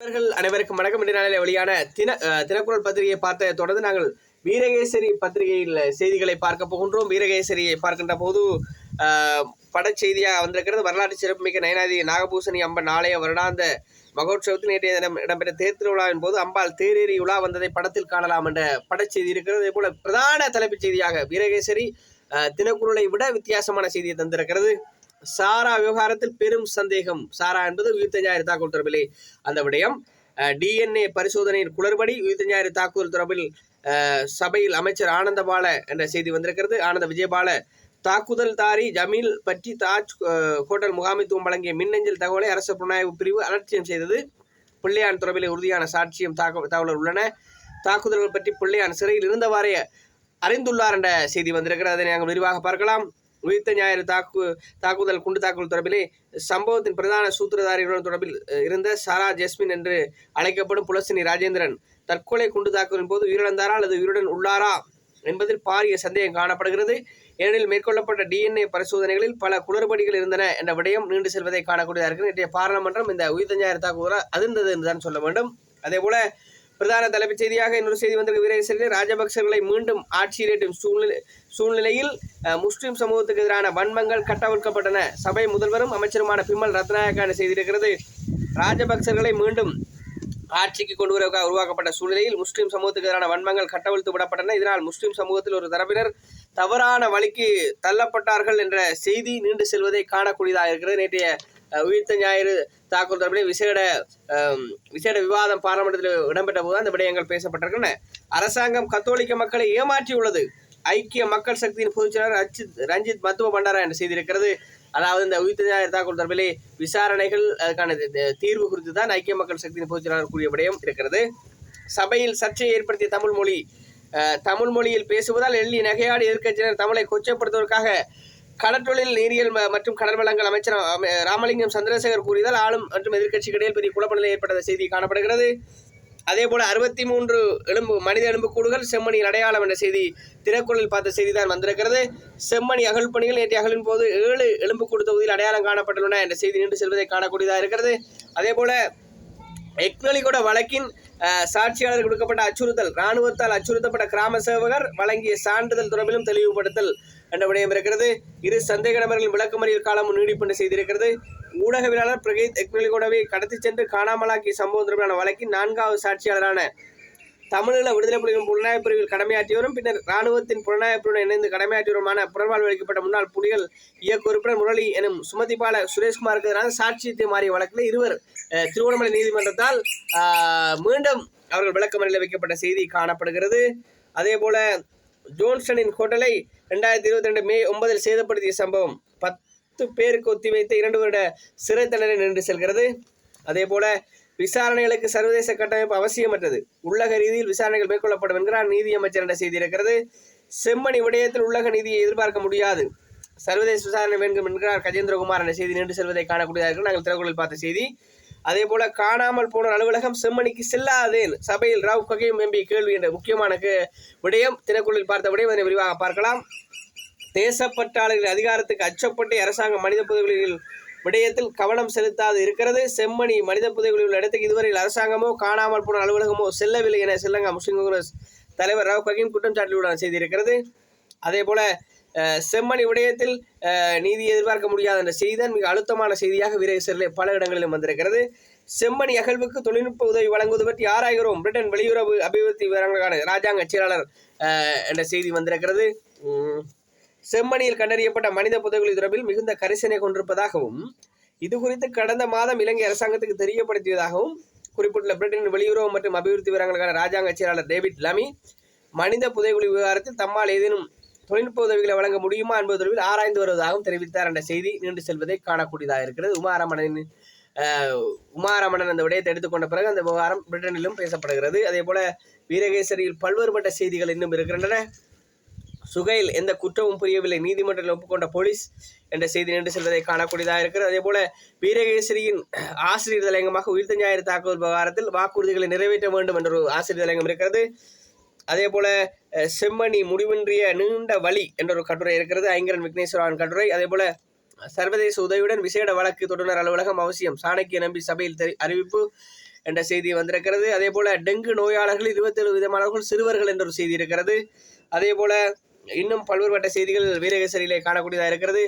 நண்பர்கள் அனைவருக்கும் வணக்கம். இன்றைய நாளில் வெளியான தின தினக்குரல் பத்திரிகையை பார்த்த தொடர்ந்து நாங்கள் வீரகேசரி பத்திரிகையில் செய்திகளை பார்க்க போகின்றோம். வீரகேசரியை பார்க்கின்ற போது படச்செய்தியாக வந்திருக்கிறது. வரலாற்று சிறப்புமிக்க நயனாதி நாகபூசணி அம்பன் நாளைய வருடாந்த மகோற்சவத்தில் நேற்றைய தினம் இடம்பெற்ற தேர் திருவிழாவின் போது அம்பாள் தேரேறி உலா வந்ததை படத்தில் காணலாம் என்ற படச்செய்தி இருக்கிறது. அதே போல பிரதான தலைப்புச் செய்தியாக வீரகேசரி தினக்குரலை விட வித்தியாசமான செய்தியை தந்திருக்கிறது. சாரா விவகாரத்தில் பெரும் சந்தேகம். சாரா என்பது உயிர் ஞாயிறு தாக்குதல் தொடர்பிலே அந்த விடயம். டிஎன்ஏ பரிசோதனையின் குளறுபடி உயிர்த்த ஞாயிறு தாக்குதல் தொடர்பில் சபையில் அமைச்சர் ஆனந்தபால என்ற செய்தி வந்திருக்கிறது. ஆனந்த விஜயபால தாக்குதல்தாரி ஜமீல் பற்றி தாஜ் ஹோட்டல் முகாமைத்துவம் வழங்கிய மின்னஞ்சல் தகவலை அரசு புலனாய்வு பிரிவு அலட்சியம் செய்தது. பிள்ளையான் தொடர்பிலே உறுதியான சாட்சியம் தாக்க தகவல்கள் உள்ளன. தாக்குதல்கள் பற்றி பிள்ளையான் சிறையில் இருந்தவாறே அறிந்துள்ளார் என்ற செய்தி வந்திருக்கிறது. அதை நாங்கள் விரிவாக பார்க்கலாம். உயிர்த்த ஞாயிறு தாக்கு தாக்குதல் குண்டு தாக்குதல் தொடர்பிலே சம்பவத்தின் பிரதான சூத்திரதாரிகளுடன் தொடர்பில் இருந்த சாரா ஜெஸ்மின் என்று அழைக்கப்படும் புலசினி ராஜேந்திரன் தற்கொலை குண்டு தாக்குதலின் போது உயிரிழந்தாரா அல்லது உயிருடன் உள்ளாரா என்பதில் பாரிய சந்தேகம் காணப்படுகிறது. ஏனெனில் மேற்கொள்ளப்பட்ட டிஎன்ஏ பரிசோதனைகளில் பல குளறுபடிகள் இருந்தன என்ற விடயம் நீண்டு செல்வதை காணக்கூடியதாக இருக்கிறது. நேற்றைய பாராளுமன்றம் இந்த உயிர்த்த ஞாயிறு தாக்குதலால் அதிர்ந்தது என்றுதான் சொல்ல வேண்டும். அதேபோல பிரதான தலைப்புச் செய்தியாக இன்னொரு செய்தி வந்திருக்க. வீரேசரில் ராஜபக்சர்களை மீண்டும் ஆட்சியிலேற்றும் சூழ்நிலை சூழ்நிலையில் முஸ்லிம் சமூகத்துக்கு எதிரான வன்மங்கள் கட்டவிழ்க்கப்பட்டன. சபை முதல்வரும் அமைச்சருமான பிமல் ரத்நாயக்கான செய்திருக்கிறது? ராஜபக்சர்களை மீண்டும் ஆட்சிக்கு கொண்டு வர உருவாக்கப்பட்ட சூழ்நிலையில் முஸ்லீம் சமூகத்துக்கு எதிரான வன்மங்கள் கட்டவிழ்த்து விடப்பட்டன. இதனால் முஸ்லீம் சமூகத்தில் ஒரு தரப்பினர் தவறான வழிக்கு தள்ளப்பட்டார்கள் என்ற செய்தி நீண்டு செல்வதை காணக்கூடியதாக இருக்கிறது. நேற்றைய உயிர்த்த ஞாயிறு தாக்குதல் தொடர்பில் விசேட விசேட விவாதம் பாராளுமன்றத்தில் இடம்பெற்ற போது அந்த விடயங்கள் பேசப்பட்டிருக்கின்றன. அரசாங்கம் கத்தோலிக்க மக்களை ஏமாற்றியுள்ளது. ஐக்கிய மக்கள் சக்தியின் பொதுச் செயலாளர் ரஞ்சித் மத்துவ பண்டாரா என்று செய்திருக்கிறது. அதாவது இந்த உயிர்த்த ஞாயிறு தாக்குதல் தொடர்பிலே விசாரணைகள் அதுக்கான தீர்வு குறித்து தான் ஐக்கிய மக்கள் சக்தியின் பொதுச்செயலாளர் கூடிய கூறிய விடயம் இருக்கிறது. சபையில் சர்ச்சையை ஏற்படுத்திய தமிழ் மொழி தமிழ் மொழியில் பேசுவதால் எள்ளி நகையாடி எதிர்க்கட்சியினர் தமிழை கொச்சப்படுத்துவதற்காக கடற்றொழில் நீரியல் மற்றும் கடல் வளங்கள் அமைச்சர் ராமலிங்கம் சந்திரசேகர் கூறியதால் ஆளும் மற்றும் எதிர்க்கட்சிக்கு இடையில் பெரிய குழப்பநிலை ஏற்பட்ட செய்தி காணப்படுகிறது. அதே போல அறுபத்தி மூன்று எலும்பு மனித எலும்புக்கூடுகள் செம்மணியின் அடையாளம் என்ற செய்தி திரைக்குழலில் பார்த்த செய்தி தான் வந்திருக்கிறது. செம்மணி அகழ் பணிகள் நேற்று அகழின் போது ஏழு எலும்புக்கூடு தொகுதியில் அடையாளம் காணப்பட்டுள்ளன என்ற செய்தி நின்று செல்வதை காணக்கூடியதாக இருக்கிறது. அதே போல எக்னலிகோட வழக்கின் சாட்சியாளர் கொடுக்கப்பட்ட அச்சுறுத்தல் இராணுவத்தால் அச்சுறுத்தப்பட்ட கிராம சேவகர் வழங்கிய சான்றிதழ் தொடர்பிலும் தெளிவுபடுத்தல் என்ற விடயம் இருக்கிறது. இரு சந்தேக நபர்களின் விளக்கமறியல் காலம் நீடிப்பு செய்திருக்கிறது. ஊடகவியலாளர் பிரகீத் எக்னலிகோடவை கடத்திச் சென்று காணாமலாக்கிய சம்பவம் தொடர்பான வழக்கின் நான்காவது சாட்சியாளரான தமிழீழ விடுதலை புலிகளின் புலனாய்வு பிரிவில் கடமையாற்றியவரும் பின்னர் இராணுவத்தின் புலனாய்வு பிரிவுடன் இணைந்து கடமையாற்றியவருமான புனர்வாழ்வு வைக்கப்பட்ட முன்னாள் புலிகள் இயக்க உறுப்பினர் முரளி எனும் சுமதிபால சுரேஷ்குமாருக்கு எதிரான சாட்சியத்தை மாறிய வழக்கில் இருவர் திருவண்ணாமலை நீதிமன்றத்தால் மீண்டும் அவர்கள் விளக்கமறையில் வைக்கப்பட்ட செய்தி காணப்படுகிறது. அதே போல ஜோன்சனின் ஹோட்டலை ரெண்டாயிரத்தி இருபத்தி ரெண்டு மே ஒன்பதில் சேதப்படுத்திய சம்பவம். பத்து பேருக்கு ஒத்திவைத்த இரண்டு வருட சிறை தண்டனை நின்று செல்கிறது. அதே போல விசாரணைகளுக்கு சர்வதேச கட்டமைப்பு அவசியமற்றது. உள்ளக ரீதியில் விசாரணைகள் மேற்கொள்ளப்படும் என்கிறார் நீதியமைச்சர் என்ற செய்தி இருக்கிறது. செம்மணி விடயத்தில் உள்ளக நீதியை எதிர்பார்க்க முடியாது. சர்வதேச விசாரணை வேண்டும் என்கிறார் கஜேந்திரகுமார் என்ற செய்தி நின்று செல்வதை காணக்கூடியதாக நாங்கள் திரைக்குறளில் பார்த்த செய்தி. அதே போல காணாமல் போன அலுவலகம் செம்மணிக்கு செல்லாதேன். சபையில் ராவ் ககையும் எம்பி கேள்வி என்ற முக்கியமான விடயம் திரைக்குறளில் பார்த்த விடயம் அதனை விரிவாக பார்க்கலாம். தேசப்பட்டாளர்கள் அதிகாரத்துக்கு அச்சப்பட்டு அரசாங்கம் மனித புதைகளில் விடயத்தில் கவனம் செலுத்தாது இருக்கிறது. செம்மணி மனித புதைகளில் உள்ள இடத்துக்கு இதுவரையில் அரசாங்கமோ காணாமல் போன அலுவலகமோ செல்லவில்லை என ஸ்ரீலங்கா முஸ்லிம் காங்கிரஸ் தலைவர் ராவ் ககீம் குற்றம் சாட்டியுடன் செய்திருக்கிறது. அதே போல செம்மணி விடயத்தில் நீதி எதிர்பார்க்க முடியாத என்ற செய்திதான் மிக அழுத்தமான செய்தியாக வீரேசரில் பல இடங்களிலும் வந்திருக்கிறது. செம்மணி அகழ்வுக்கு தொழில்நுட்ப உதவி வழங்குவது பற்றி ஆராய்கிறோம். பிரிட்டன் வெளியுறவு அபிவிருத்தி விவரங்களுக்கான ராஜாங்க செயலாளர் என்ற செய்தி வந்திருக்கிறது. செம்மணியில் கண்டறியப்பட்ட மனித புதைகுழி தொடர்பில் மிகுந்த கரிசனை கொண்டிருப்பதாகவும் இது குறித்து கடந்த மாதம் இலங்கை அரசாங்கத்துக்கு தெரியப்படுத்தியதாகவும் குறிப்பிட்டுள்ள பிரிட்டனின் வெளியுறவு மற்றும் அபிவிருத்தி விவரங்களுக்கான ராஜாங்க செயலாளர் டேவிட் லமி மனித புதைகுழி விவகாரத்தில் தம்மால் ஏதேனும் தொழில்நுட்ப உதவிகளை வழங்க முடியுமா என்பது தொடர்பில் ஆராய்ந்து வருவதாகவும் தெரிவித்தார். என்ற செய்தி நீண்டு செல்வதை காணக்கூடியதாக இருக்கிறது. உமாரமணனின் உமாரமணன் அந்த விடயத்தை எடுத்துக்கொண்ட பிறகு அந்த விவகாரம் பிரிட்டனிலும் பேசப்படுகிறது. அதே போல வீரகேசரியில் பல்வேறுபட்ட செய்திகள் இன்னும் இருக்கின்றன. சுகையில் எந்த குற்றமும் புரியவில்லை. நீதிமன்றத்தில் ஒப்புக்கொண்ட போலீஸ் என்ற செய்தி நின்று செல்வதை காணக்கூடியதாக இருக்கிறது. அதே போல வீரகேசரியின் ஆசிரியர் தலையங்கமாக உயிர்த்த ஞாயிறு தாக்குதல் விவகாரத்தில் வாக்குறுதிகளை நிறைவேற்ற வேண்டும் என்ற ஒரு ஆசிரியர் தலையங்கம் இருக்கிறது. அதே போல செம்மணி முடிவின்றிய நீண்ட வழி என்ற ஒரு கட்டுரை இருக்கிறது ஐங்கரன் விக்னேஸ்வரன் கட்டுரை. அதே போல சர்வதேச உதவியுடன் விசேட வழக்கு தொடுநர் அலுவலகம் அவசியம் சாணக்கிய நம்பி சபையில் தெரி அறிவிப்பு என்ற செய்தி வந்திருக்கிறது. அதே போல டெங்கு நோயாளர்கள் இருபத்தேழு விதமானவர்கள் சிறுவர்கள் என்ற ஒரு செய்தி இருக்கிறது. அதே போல இன்னும் பல்வேறுபட்ட செய்திகள் வீரகேசரியிலே காணக்கூடியதாக இருக்கிறது.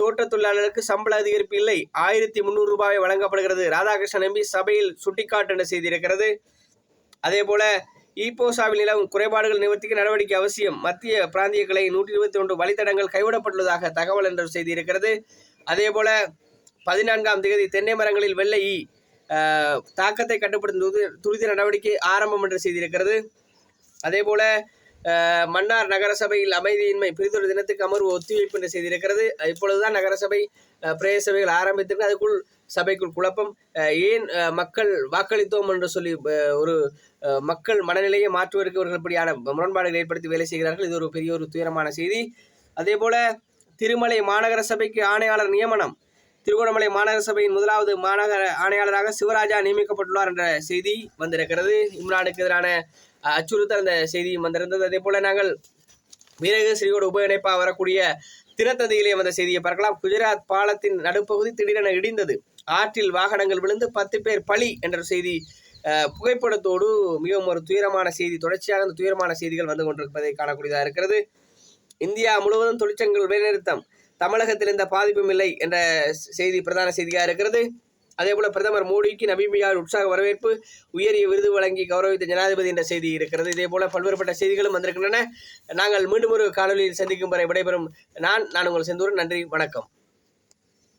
தோட்ட தொழிலாளர்களுக்கு சம்பள அதிகரிப்பு இல்லை ஆயிரத்தி முந்நூறு ரூபாய் வழங்கப்படுகிறது. ராதாகிருஷ்ணன் நம்பி சபையில் சுட்டிக்காட்டு என்ற செய்தி இருக்கிறது. அதே போல ஈப்போசாவில் நிலவும் குறைபாடுகள் நிவர்த்திக்கு நடவடிக்கை அவசியம். மத்திய பிராந்திய கிளை நூற்றி இருபத்தி ஒன்று வழித்தடங்கள் கைவிடப்பட்டுள்ளதாக தகவல் என்ற செய்தி இருக்கிறது அதே போல பதினான்காம் தேதி தென்னை மரங்களில் வெள்ளை ஈ தாக்கத்தை கட்டுப்படுத்தும் துரித- துரித நடவடிக்கை ஆரம்பம் என்று செய்தி இருக்கிறது அதே போல மன்னார் நகரசபையில் அமைதியின்மை பிரிதொரு தினத்துக்கு அமர்வு ஒத்திவைப்பு என்று செய்தி இருக்கிறது இப்பொழுதுதான் நகரசபை பிரேய பிரதேச சபைகள் ஆரம்பித்திருக்கு அதுக்குள் சபைக்குள் குழப்பம். ஏன் மக்கள் வாக்களித்தோம் என்று சொல்லி ஒரு மக்கள் மனநிலையை மாற்றுவதற்கு இவர்கள் இப்படியான முரண்பாடுகளை ஏற்படுத்தி வேலை செய்கிறார்கள். இது ஒரு பெரிய ஒரு துயரமான செய்தி. அதே போல திருமலை மாநகர சபைக்கு ஆணையாளர் நியமனம். திருகோணமலை மாநகர சபையின் முதலாவது மாநகர ஆணையாளராக சிவராஜா நியமிக்கப்பட்டுள்ளார் என்ற செய்தி வந்திருக்கிறது. இம்ரானுக்கு எதிரான அச்சுறுத்தல் அந்த செய்தியும் வந்திருந்தது. அதே போல நாங்கள் வீரக உப இணைப்பாக வரக்கூடிய தினத்தந்தியிலே வந்த செய்தியை பார்க்கலாம். குஜராத் பாலத்தின் நடுப்பகுதி திடீரென இடிந்தது. ஆற்றில் வாகனங்கள் விழுந்து பத்து பேர் பலி என்ற செய்தி புகைப்படத்தோடு மிகவும் ஒரு துயரமான செய்தி தொடர்ச்சியாக அந்த துயரமான செய்திகள் வந்து கொண்டிருப்பதை காணக்கூடியதாக இருக்கிறது. இந்தியா முழுவதும் தொழிற்சங்கங்கள் வேலைநிறுத்தம் தமிழகத்தில் எந்த பாதிப்பும் இல்லை என்ற செய்தி பிரதான செய்தியாக இருக்கிறது. அதேபோல பிரதமர் மோடிக்கு நமீபியாவில் உற்சாக வரவேற்பு உயரிய விருது வழங்கி கௌரவித்த ஜனாதிபதி என்ற செய்தி இருக்கிறது. இதே போல பல்வேறுபட்ட செய்திகளும் வந்திருக்கின்றன. நாங்கள் மீண்டும் ஒரு காணொலியில் சந்திக்கும் வரை விடைபெறும் நான் நான் உங்கள் செந்தூர் நன்றி வணக்கம்.